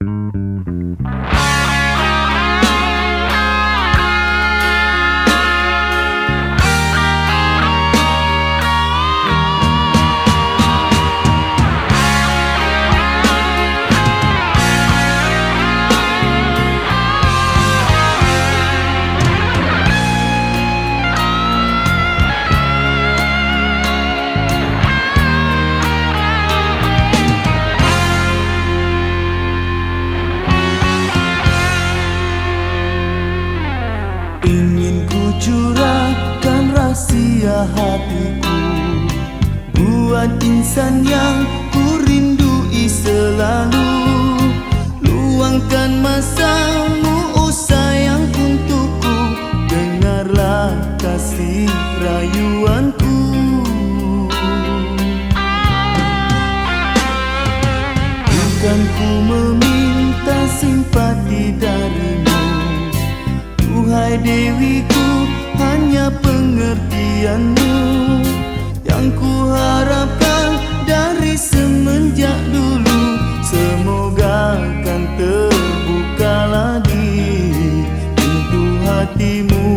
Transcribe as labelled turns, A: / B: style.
A: Thank you. Hatiku. Buat insan yang ku rindui selalu Luangkan masamu oh sayang untukku. Dengarlah kasih rayuanku. Bukan ku meminta simpati darimu Tuhai hanya perhatianmu yang ku harapkan dari semenjak dulu. Semoga kan terbuka lagi pintu hatimu.